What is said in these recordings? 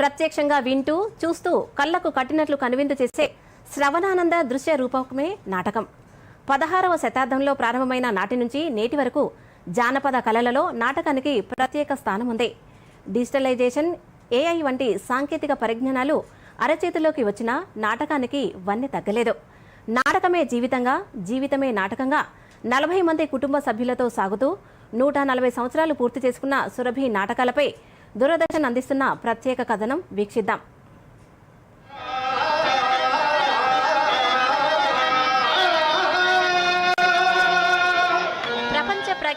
ప్రత్యక్షంగా వింటూ చూస్తూ కళ్ళకు కట్టినట్లు కనువిందు చేసే శ్రవణానంద దృశ్య రూపకమే నాటకం. పదహారవ శతాబ్దంలో ప్రారంభమైన నాటి నుంచి నేటి వరకు జానపద కళలలో నాటకానికి ప్రత్యేక స్థానం ఉంది డిజిటలైజేషన్ ఏఐ వంటి సాంకేతిక పరిజ్ఞానాలు అరచేతిలోకి వచ్చినా నాటకానికి వన్నె తగ్గలేదు. నాటకమే జీవితంగా జీవితమే నాటకంగా నలభై మంది కుటుంబ సభ్యులతో సాగుతూ నూట నలభై సంవత్సరాలు పూర్తి చేసుకున్న సురభి నాటకాలపై దూరదర్శన్ అందిస్తున్న ప్రత్యేక కథనం వీక్షిద్దాం.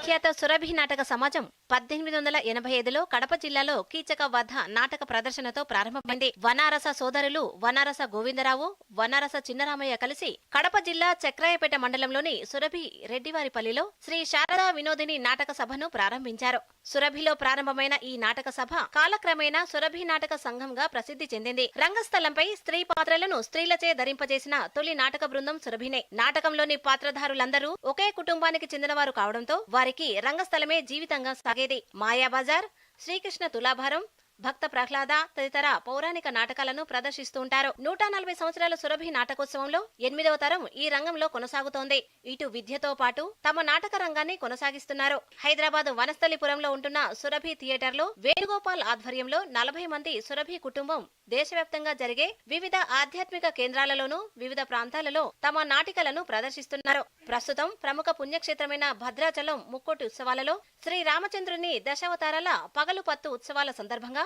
ప్రపంచ ప్రఖ్యాత సురభి నాటక సమాజం పద్దెనిమిది వందల ఎనభై ఐదులో కడప జిల్లాలో కీచక వధ నాటక ప్రదర్శనతో ప్రారంభమైంది. వనారస సోదరులు వనారస గోవిందరావు వనారస చిన్నరామయ్య కలిసి కడప జిల్లా చక్రాయపేట మండలంలోని సురభి రెడ్డివారిపల్లిలో శ్రీ శారదా వినోదిని నాటక సభను ప్రారంభించారు. సురభిలో ప్రారంభమైన ఈ నాటక సభ కాలక్రమేణా సురభి నాటక సంఘంగా ప్రసిద్ధి చెందింది. రంగస్థలంపై స్త్రీ పాత్రలను స్త్రీలచే ధరింపజేసిన తొలి నాటక బృందం సురభినే. నాటకంలోని పాత్రధారులందరూ ఒకే కుటుంబానికి చెందినవారు కావడంతో వారి వారికి రంగస్థలమే జీవితంగా సాగేది మాయాబజార్. శ్రీకృష్ణ తులాభారం. భక్త ప్రహ్లాద తదితర పౌరాణిక నాటకాలను ప్రదర్శిస్తూ ఉంటారు. నూట నలభై సంవత్సరాల సురభి నాటకోత్సవంలో ఎనిమిదవ తరం ఈ రంగంలో కొనసాగుతోంది. ఇటు విద్యతో పాటు తమ నాటక రంగాన్ని కొనసాగిస్తున్నారు. హైదరాబాద్ వనస్థలిపురంలో ఉంటున్న సురభి థియేటర్లో వేణుగోపాల్ ఆధ్వర్యంలో నలభై మంది సురభి కుటుంబం దేశవ్యాప్తంగా జరిగే వివిధ ఆధ్యాత్మిక కేంద్రాలలోనూ వివిధ ప్రాంతాలలో తమ నాటికలను ప్రదర్శిస్తున్నారు. ప్రస్తుతం ప్రముఖ పుణ్యక్షేత్రమైన భద్రాచలం ముక్కోటి ఉత్సవాలలో శ్రీ రామచంద్రుని దశావతారాల పగలు పత్తు ఉత్సవాల సందర్భంగా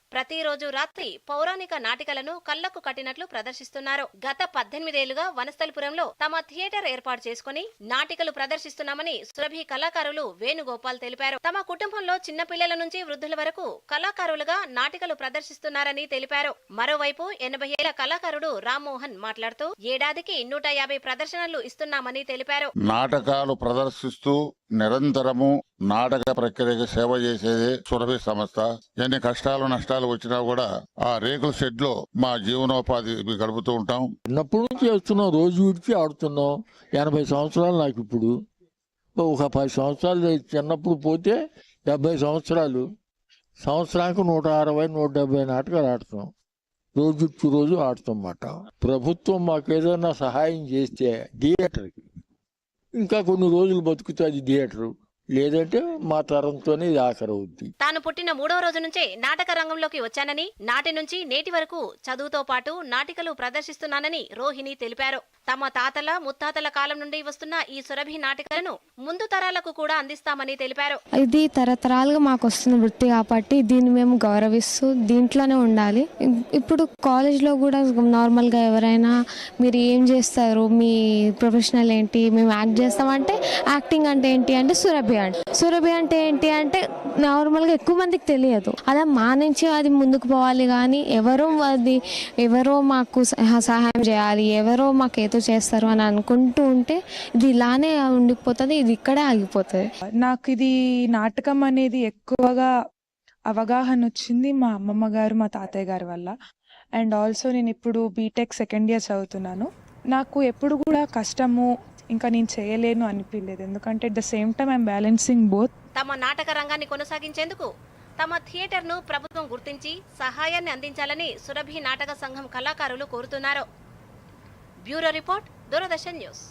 ప్రతిరోజు రాత్రి పౌరాణిక నాటికలను కళ్ళకు కట్టినట్లు ప్రదర్శిస్తున్నారు. గత పద్దెనిమిదేళ్ళుగా వనస్థలిపురంలో తమ థియేటర్ ఏర్పాటు చేసుకుని నాటికలు ప్రదర్శిస్తున్నామని సురభి కళాకారులు వేణుగోపాల్ తెలిపారు. తమ కుటుంబంలో చిన్న పిల్లల నుంచి వృద్ధుల వరకు కళాకారులుగా నాటికలు ప్రదర్శిస్తున్నారని తెలిపారు. మరోవైపు ఎనభై ఏళ్ళ కళాకారుడు రామ్మోహన్ మాట్లాడుతూ ఏడాదికి నూట యాభై ప్రదర్శనలు ఇస్తున్నామని తెలిపారు. నాటకాలు ప్రదర్శిస్తూ నిరంతరము నాటక ప్రక్రియకు సేవ చేసేది సురభి సంస్థ. ఎన్ని కష్టాలు నష్టాలు వచ్చినా కూడా ఆ రేకుల షెడ్లో మా జీవనోపాధి గడుపుతూ ఉంటాం. చిన్నప్పటి నుంచి చేస్తున్నాం రోజు విడిచి ఆడుతున్నాం ఎనభై సంవత్సరాలు నాకు ఇప్పుడు. ఒక పది సంవత్సరాలు చిన్నప్పుడు పోతే డెబ్బై సంవత్సరాలు. సంవత్సరానికి నూట అరవై నూట డెబ్బై నాటకాలు ఆడుతాం రోజు రోజు ఆడుతాం ప్రభుత్వం మాకు ఏదైనా సహాయం చేస్తే థియేటర్కి. ఇంకా కొన్ని రోజులు బతుకుతుంది థియేటరు. లేదంటే మా తరంతోనే ఇది ఆఖరి అవుద్ది తాను పుట్టిన మూడవ రోజు నుంచే నాటక రంగంలోకి వచ్చానని నాటి నుంచి నేటి వరకు చదువుతో పాటు నాటికలు ప్రదర్శిస్తున్నానని రోహిణి తెలిపారు. తమ తాతల ముత్తాతల కాలం నుండి వస్తున్న ఈ సురభి నాటికలను ముందు తరాలకు కూడా అందిస్తామని తెలిపారు. ఇది తరతరాలుగా మాకు వస్తున్న వృత్తి కాబట్టి దీన్ని మేము గౌరవిస్తూ దీంట్లోనే ఉండాలి. ఇప్- ఇప్పుడు కాలేజ్లో కూడా నార్మల్గా ఎవరైనా మీరు ఏం చేస్తారు మీ ప్రొఫెషనల్ ఏంటి మేము యాక్ట్ చేస్తామంటే యాక్టింగ్ అంటే ఏంటి అంటే సురభి అంటే సురభి అంటే ఏంటి అంటే నార్మల్గా ఎక్కువ మందికి తెలియదు. అలా మా నుంచి అది ముందుకు పోవాలి కానీ ఎవరో అది ఎవరో మాకు సహ- సహాయం చేయాలి ఎవరో మాకు ఏదో చేస్తారు అని అనుకుంటూ ఉంటే ఇది ఇలానే ఉండిపోతుంది ఇది ఇక్కడే ఆగిపోతుంది. నాకు ఇది నాటకం అనేది ఎక్కువగా అవగాహన వచ్చింది మా అమ్మమ్మ గారు మా తాతయ్య గారి వల్ల. అండ్ ఆల్సో నేను ఇప్పుడు బీటెక్ సెకండ్ ఇయర్ చదువుతున్నాను. నాకు ఎప్పుడు కూడా కష్టము ఇంకా నేను చేయలేను అనిపించలేదు. ఎందుకంటే at the same time I'm balancing both తమ నాటక రంగాన్ని కొనసాగించేందుకు తమ థియేటర్ను ప్రభుత్వం గుర్తించి సహాయాన్ని అందించాలని సురభి నాటక సంఘం కళాకారులు కోరుతున్నారు. Bureau report Doordarshan news.